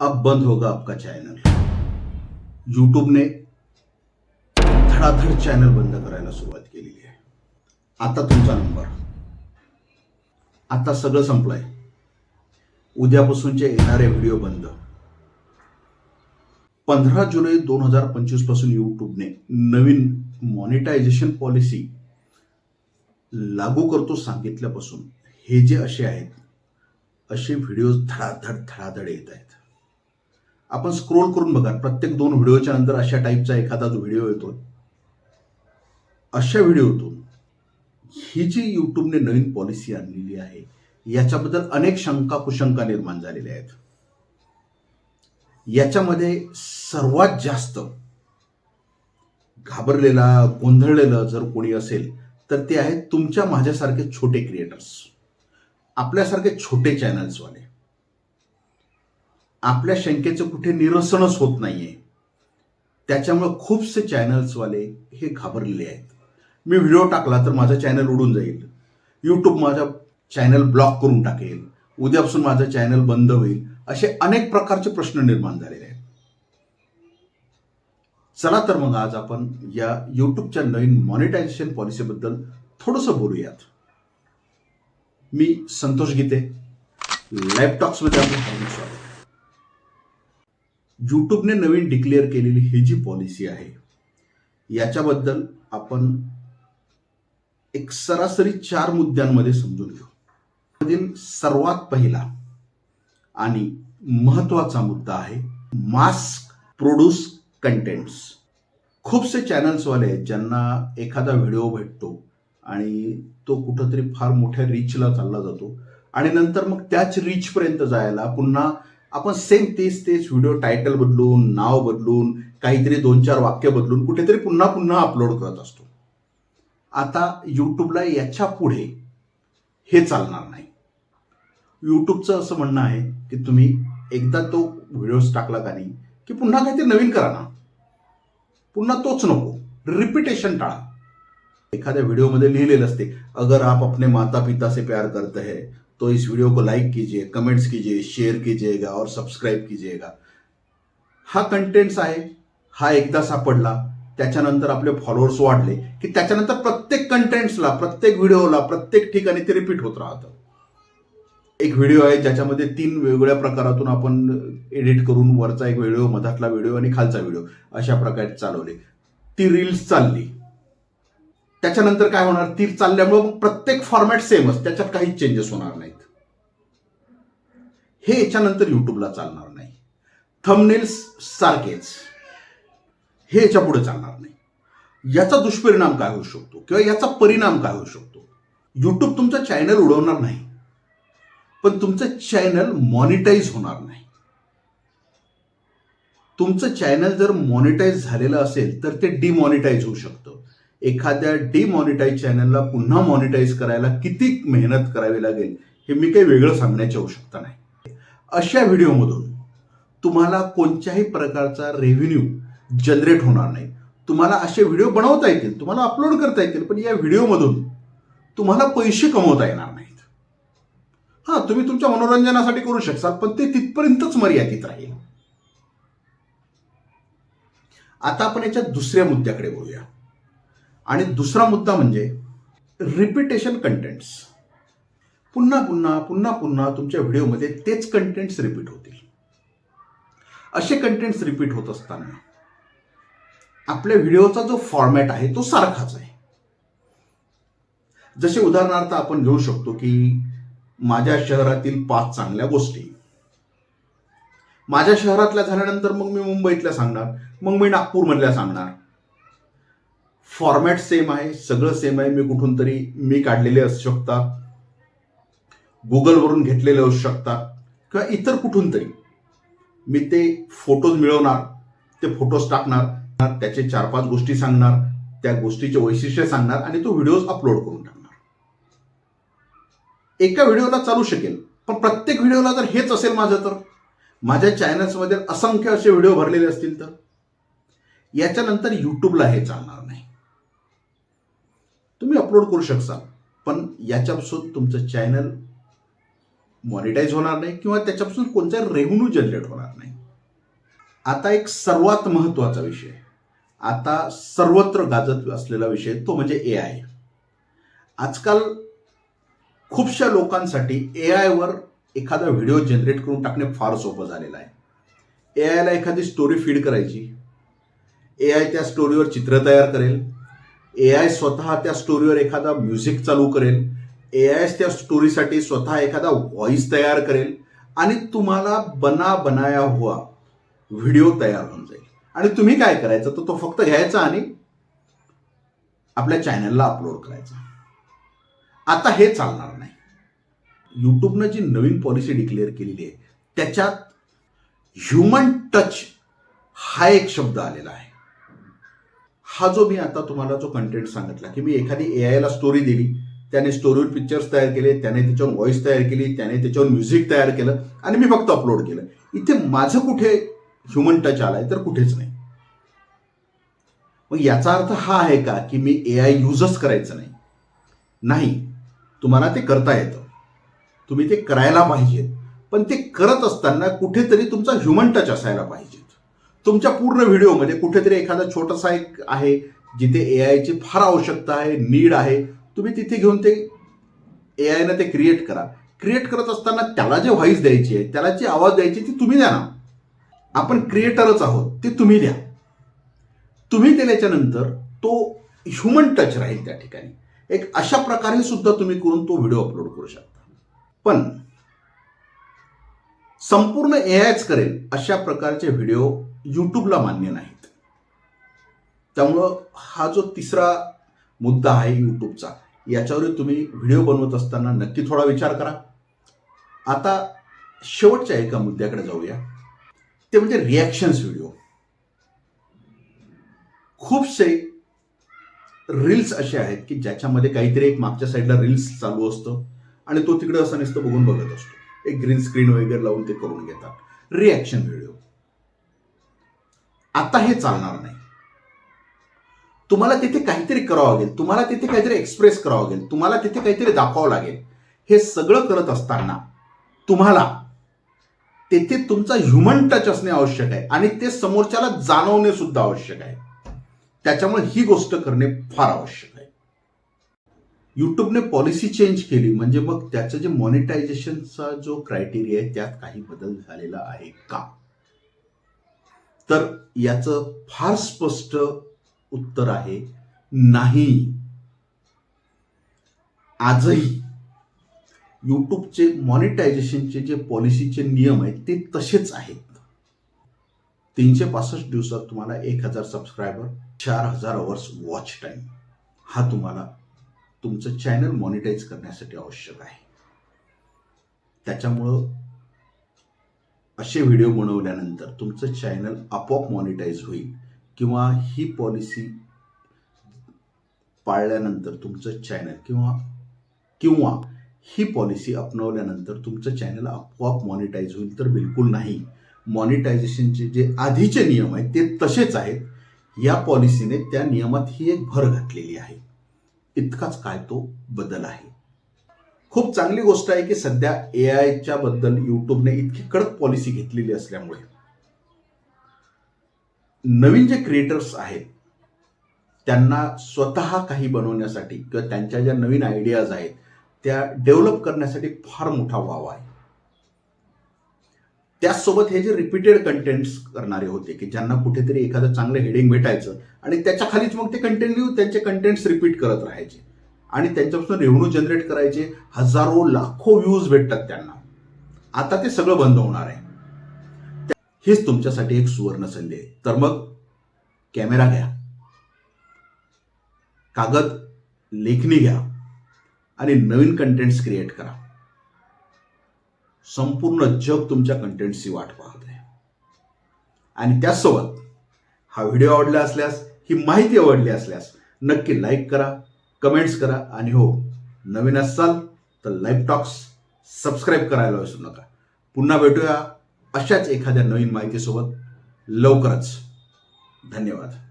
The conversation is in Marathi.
अब बंद होगा आपका चॅनल। यूट्यूबने धडाधड चॅनल बंद करायला सुरुवात केलेली आहे। आता तुमचा नंबर। आता सगळं संपलंय। उद्यापासूनचे येणारे व्हिडिओ बंद। पंधरा जुलै दोन हजार पंचवीसपासून युट्यूबने नवीन मॉनिटायझेशन पॉलिसी लागू करतो सांगितल्यापासून हे जे असे आहेत असे व्हिडिओ धडाधड धडाधड येत आहेत. आपण स्क्रोल करून बघा. प्रत्येक दोन व्हिडिओच्या नंतर अशा टाईपचा एखादा जो व्हिडिओ येतो अशा व्हिडिओतून ही जी यूट्यूबने नवीन पॉलिसी आणलेली आहे याच्याबद्दल अनेक शंका कुशंका निर्माण झालेल्या आहेत. याच्यामध्ये सर्वात जास्त घाबरलेला गोंधळलेलं जर कोणी असेल तर ते आहेत तुमच्या माझ्यासारखे छोटे क्रिएटर्स आपल्यासारखे छोटे चॅनल्सवाले आपल्या शंकेचं कुठे निरसनच होत नाहीये. त्याच्यामुळे खूपसे चॅनल्सवाले हे घाबरलेले आहेत. मी व्हिडिओ टाकला तर माझं चॅनल उडून जाईल. यूट्यूब माझा चॅनल ब्लॉक करून टाकेल. उद्यापासून माझं चॅनल बंद होईल. असे अनेक प्रकारचे प्रश्न निर्माण झालेले आहेत. चला तर मग आज आपण या यूट्यूबच्या नवीन मॉनिटायझेशन पॉलिसीबद्दल थोडंसं बोलूयात. मी संतोष गीते. लॅपटॉप्समध्ये आपलं स्वागत. आहे यूट्यूबने नवीन डिक्लेअर केलेली ही जी पॉलिसी आहे याच्याबद्दल आपण एक सरासरी चार मुद्द्यांमध्ये समजून घेऊ. मधील सर्वात पहिला आणि महत्त्वाचा मुद्दा आहे मास्क प्रोड्यूस कंटेंट्स खूपसे चॅनल्सवाले आहेत ज्यांना एखादा व्हिडिओ भेटतो आणि तो कुठंतरी फार मोठ्या रीचला चालला जातो आणि नंतर मग त्याच रीचपर्यंत जायला पुन्हा आपण सेम तेच तेच व्हिडिओ टायटल बदलून नाव बदलून काहीतरी दोन चार वाक्य बदलून कुठेतरी पुन्हा पुन्हा अपलोड करत असतो. आता यूट्यूबला याच्यापुढे हे चालणार नाही. यूट्यूबचं असं म्हणणं आहे की तुम्ही एकदा तो व्हिडिओज टाकला का नाही की पुन्हा काहीतरी नवीन करा ना. पुन्हा तोच नको. रिपिटेशन टाळा. एखाद्या व्हिडिओमध्ये लिहिलेलं असते अगर आप अपने माता पिता से प्यार करते है तो इस वीडियो को लाइक कीजिए कमेंट्स कीजिए शेयर कीजिएगा और सब्सक्राइब कीजिएगा। हा कंटेंट्स आहे हा एकदा सापडला त्याच्यानंतर आपले फॉलोअर्स वाढले की त्याच्यानंतर प्रत्येक कंटेंट्सला प्रत्येक व्हिडिओला प्रत्येक ठिकाणी ते रिपीट होत राहतं. एक व्हिडिओ आहे ज्याच्यामध्ये तीन वेगवेगळ्या प्रकारातून आपण एडिट करून वरचा एक व्हिडिओ मधातला व्हिडिओ आणि खालचा व्हिडिओ अशा प्रकारे चालवले. ती रील्स चालली. त्याच्यानंतर काय होणार? ती चालल्यामुळे मग प्रत्येक फॉर्मॅट सेमच त्याच्यात काही चेंजेस होणार नाहीत. हे याच्यानंतर युट्यूबला चालणार नाही. थमनेल्स सारखेच. हे याच्यापुढे चालणार नाही. याचा दुष्परिणाम काय होऊ शकतो? किंवा याचा परिणाम काय होऊ शकतो? युट्यूब तुमचं चॅनल उडवणार नाही. पण तुमचं चॅनल मॉनिटाईज होणार नाही. तुमचं चॅनल जर मॉनिटाईज झालेलं असेल तर ते डिमॉनिटाईज होऊ शकतं. एखाद्या डिमॉनिटाईज चॅनलला पुन्हा मॉनिटाईज करायला किती मेहनत करावी लागेल हे मी काही वेगळं सांगण्याची आवश्यकता नाही. अशा व्हिडिओमधून तुम्हाला कोणत्याही प्रकारचा रेव्हेन्यू जनरेट होणार नाही. तुम्हाला असे व्हिडिओ बनवता येतील तुम्हाला अपलोड करता येतील पण या व्हिडिओमधून तुम्हाला पैसे कमवता येणार नाहीत. हां तुम्ही तुमच्या मनोरंजनासाठी करू शकता पण ते तिथपर्यंतच मर्यादित राहील. आता आपण याच्या दुसऱ्या मुद्द्याकडे बोलूया आणि दुसरा मुद्दा म्हणजे रिपिटेशन कंटेंट्स पुन्हा पुन्हा पुन्हा पुन्हा तुमच्या व्हिडिओमध्ये तेच कंटेंट्स रिपीट होतील. असे कंटेंट्स रिपीट होत असताना आपल्या व्हिडिओचा जो फॉर्मॅट आहे तो सारखाच आहे. जसे उदाहरणार्थ आपण घेऊ शकतो की माझ्या शहरातील पाच चांगल्या गोष्टी. माझ्या शहरातल्या झाल्यानंतर मग मी मुंबईतल्या सांगणार मग मी नागपूरमधल्या सांगणार. फॉर्मॅट सेम आहे सगळं सेम आहे. मी कुठून तरी मी काढलेले असू शकतात गुगलवरून घेतलेले असू शकतात किंवा इतर कुठून तरी. मी ते फोटोज मिळवणार ते फोटोज टाकणार त्याचे चार पाच गोष्टी सांगणार त्या गोष्टीचे वैशिष्ट्य सांगणार आणि तो व्हिडिओज अपलोड करून टाकणार. एका व्हिडिओला चालू शकेल पण प्रत्येक व्हिडिओला जर हेच असेल माझं तर. माझ्या चॅनल्समध्ये असंख्य असे व्हिडिओ भरलेले असतील तर. याच्यानंतर यूट्यूबला हे चालणार नाही. तुम्ही अपलोड करू शकता. पण याच्यापासून तुमचं चॅनल मॉनिटाईज होणार नाही किंवा त्याच्यापासून कोणता रेव्हन्यू जनरेट होणार नाही. आता एक सर्वात महत्त्वाचा विषय. आता सर्वत्र गाजत असलेला विषय तो म्हणजे ए आय आजकाल खूपशा लोकांसाठी ए आयवर एखादा व्हिडिओ जनरेट करून टाकणे फार सोपं झालेलं आहे. ए आयला एखादी स्टोरी फीड करायची. ए आय त्या स्टोरीवर चित्र तयार करेल. ए आय स्वतः त्या स्टोरीवर एखादा म्युझिक चालू करेल. ए आय त्या स्टोरीसाठी स्वतः एखादा व्हॉइस तयार करेल. आणि तुम्हाला बना बनाया हुआ व्हिडिओ तयार होऊन जाईल. आणि तुम्ही काय करायचं? तर तो फक्त घ्यायचा आणि आपल्या चॅनलला अपलोड करायचा. आता हे चालणार नाही. यूट्यूबनं जी नवीन पॉलिसी डिक्लेअर केलेली आहे त्याच्यात ह्युमन टच हा एक शब्द आलेला आहे. हा जो मी आता तुम्हाला जो कंटेंट सांगितला की मी एखादी ए आयला स्टोरी दिली त्याने स्टोरीवर पिक्चर्स तयार केले त्याने त्याच्यावर व्हॉइस तयार केली त्याने त्याच्यावर म्युझिक तयार केलं आणि मी फक्त अपलोड केलं. इथे माझं कुठे ह्युमन टच आलाय तर कुठेच नाही. मग याचा अर्थ हा आहे का की मी ए आय यूजच करायचं नाही? नाही. तुम्हाला ते करता येतं. तुम्ही ते करायला पाहिजेत. पण ते करत असताना कुठेतरी तुमचा ह्युमन टच असायला पाहिजे तुमच्या पूर्ण व्हिडिओमध्ये कुठेतरी एखादा छोटासा एक आहे जिथे ए आयची फार आवश्यकता आहे नीड आहे तुम्ही तिथे घेऊन ते ए आयनं ते क्रिएट करा. क्रिएट करत असताना त्याला जे व्हॉइस द्यायची आहे त्याला जी आवाज द्यायची ती तुम्ही द्या ना. आपण क्रिएटरच आहोत ते तुम्ही द्या. तुम्ही दिल्याच्यानंतर तो ह्युमन टच राहील त्या ठिकाणी. एक अशा प्रकारे सुद्धा तुम्ही करून तो व्हिडिओ अपलोड करू शकता. पण संपूर्ण ए आयच करेल अशा प्रकारचे व्हिडिओ यूट्यूबला मान्य नाहीत. त्यामुळं हा जो तिसरा मुद्दा आहे यूट्यूबचा याच्यावर तुम्ही व्हिडिओ बनवत असताना नक्की थोडा विचार करा. आता शेवटच्या एका मुद्द्याकडे जाऊया. ते म्हणजे रिॲक्शन्स व्हिडिओ खूपसे रील्स असे आहेत की ज्याच्यामध्ये काहीतरी एक मागच्या साईडला रील्स चालू असतं आणि तो तिकडे असं नुसतं बघून बघत असतो. एक ग्रीन स्क्रीन वगैरे लावून ते करून घेतात. रिॲक्शन व्हिडिओ आता हे चालणार नाही. तुम्हाला तिथे काहीतरी करावं लागेल. तुम्हाला तिथे काहीतरी एक्सप्रेस करावं लागेल. तुम्हाला तिथे काहीतरी दाखवावं लागेल. हे सगळं करत असताना तुम्हाला तेथे तुमचा ह्युमन टच असणे आवश्यक आहे आणि ते समोरच्याला जाणवणे सुद्धा आवश्यक आहे. त्याच्यामुळे ही गोष्ट करणे फार आवश्यक आहे. युट्यूबने पॉलिसी चेंज केली. म्हणजे मग त्याचं जे मॉनिटायझेशनचा जो क्रायटेरिया आहे त्यात काही बदल झालेला आहे का? तर याचं फार स्पष्ट उत्तर आहे नाही. आजही यूट्यूबचे मॉनिटायझेशनचे जे पॉलिसीचे नियम आहेत ते तसेच आहेत. तीनशे पासष्ट दिवसात तुम्हाला एक हजार सबस्क्रायबर चार हजार अवर्स वॉच टाईम हा तुम्हाला तुमचं चॅनल मॉनिटाईज करण्यासाठी आवश्यक आहे. त्याच्यामुळं असे व्हिडिओ बनवल्यानंतर तुमचं चॅनल आपोआप मॉनिटाईज होईल किंवा ही पॉलिसी पाळल्यानंतर तुमचं चॅनल किंवा किंवा ही पॉलिसी अपनवल्यानंतर तुमचं चॅनल आपोआप मॉनिटाईज होईल तर बिलकुल नाही. मॉनिटायझेशनचे जे आधीचे नियम आहेत ते तसेच आहेत. या पॉलिसीने त्या नियमात ही एक भर घातलेली आहे. इतकाच काय तो बदल आहे. खूप चांगली गोष्ट आहे की सध्या ए आयच्या बद्दल युट्यूबने इतकी कडक पॉलिसी घेतलेली असल्यामुळे नवीन जे क्रिएटर्स आहेत त्यांना स्वतः काही बनवण्यासाठी किंवा त्यांच्या ज्या नवीन आयडियाज आहेत त्या डेव्हलप करण्यासाठी फार मोठा वाव आहे. त्याचसोबत हे जे रिपीटेड कंटेंट्स करणारे होते की ज्यांना कुठेतरी एखादं चांगलं हेडिंग भेटायचं आणि त्याच्या खालीच मग ते कंटिन्यू त्यांचे कंटेंट्स रिपीट करत राहायचे. आणि त्यांच्यापासून रेव्हन्यू जनरेट करायचे हजारो लाखो व्ह्यूज भेटतात त्यांना. आता ते सगळं बंद होणार आहे. हेच तुमच्यासाठी एक सुवर्ण संधी आहे. तर मग कॅमेरा घ्या. कागद लेखणी घ्या. आणि नवीन कंटेंट्स क्रिएट करा. संपूर्ण जग तुमच्या कंटेंटची वाट पाहत आहे. आणि त्याचसोबत हा व्हिडिओ आवडला असल्यास ही माहिती आवडली असल्यास नक्की लाईक करा. कमेंट्स करा आणि हो नवीन असाल तर लाईव्ह टॉक्स सबस्क्राईब करायला विसरू नका. पुन्हा भेटूया अशाच एखाद्या नवीन माहितीसोबत. लवकरच. धन्यवाद.